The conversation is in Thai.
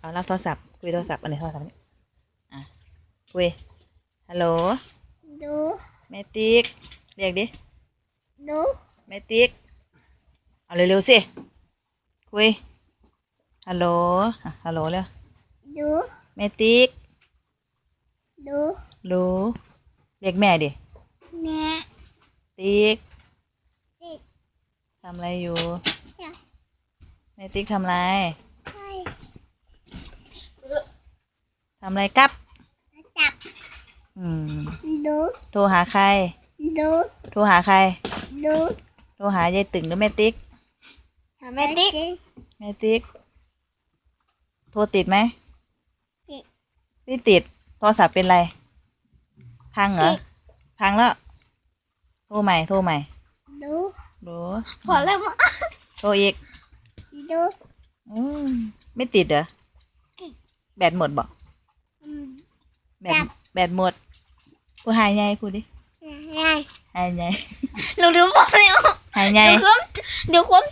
เอารับโทรศัพท์คุยโทรศัพท์อันไหนโทรศัพท์นี่อะคุยฮัลโหลดูแม่ติ๊กเรียกดิดูแม่ติ๊กเอาเร็วๆสิคุยฮัลโหลอะฮัลโหลเร็วดูแม่ติ๊กดูรู้เรียกแม่ดิแม่ติ๊กติ๊กทำอะไรอยู่จ้ะแม่ติ๊กทำอะไร ใช่ ทำอะไรครับ จับอืม ดูโทรหาใคร ดูโทรหาใคร ดูโทรหายายตึงหรือแม่ติ๊กแม่ติ๊กแม่ติ๊ก โทรติดไหมติดไม่ติด โทรศัพท์เป็นไร พังเหรอติดพังแล้ว โทรใหม่ โทรใหม่ ดูดูพอแล้วมั้งโทรอีก ดูอืมไม่ติดเหรอติดแบตหมดบอกอืม แบจัตบแบตหมดพูดหายไงพูดดิไงหายไงหนูดูหมดเลยอะหายไง เดี๋ยวความเดี๋ยวความ